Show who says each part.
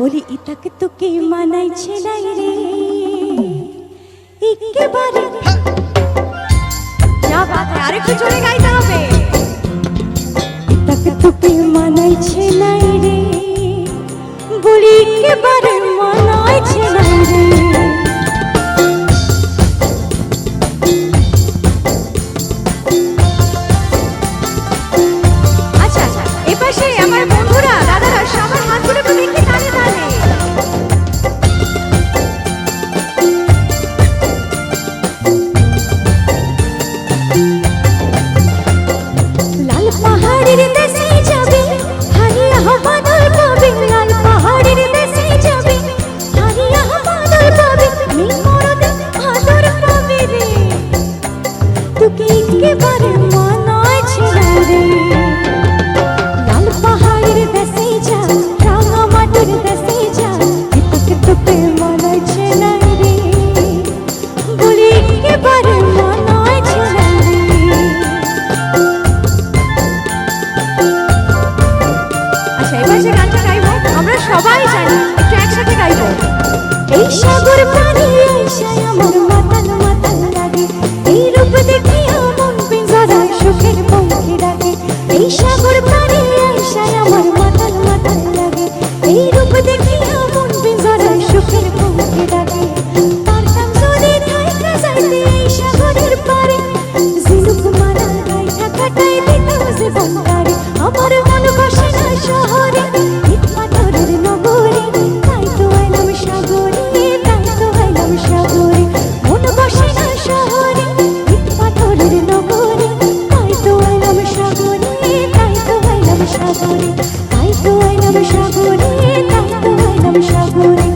Speaker 1: বলি ইতাকে তোকে মানাইছে নাই রে। একেবারে। যা বাত, আরেকটু জোরে গাইতে হবে। ইতাকে তোকে মানাইছে নাই রে। বলি, একেবারে সবাই জানি, একটু একসাথে গাইবো এই সাগর পানি এসায় আমার মাতাল মাতাল লাগে। এই রূপ দেখি আমার পিঞ্জরা সুখের পঙ্খী ডাকে। এই সাগর পানি এসায় আমার মাতাল মাতাল লাগে। এই রূপ দেখি আমার পিঞ্জরা সুখের পঙ্খী ডাকে। আমার তাই তো এলাম সাগরে তাই তো এলাম সাগরে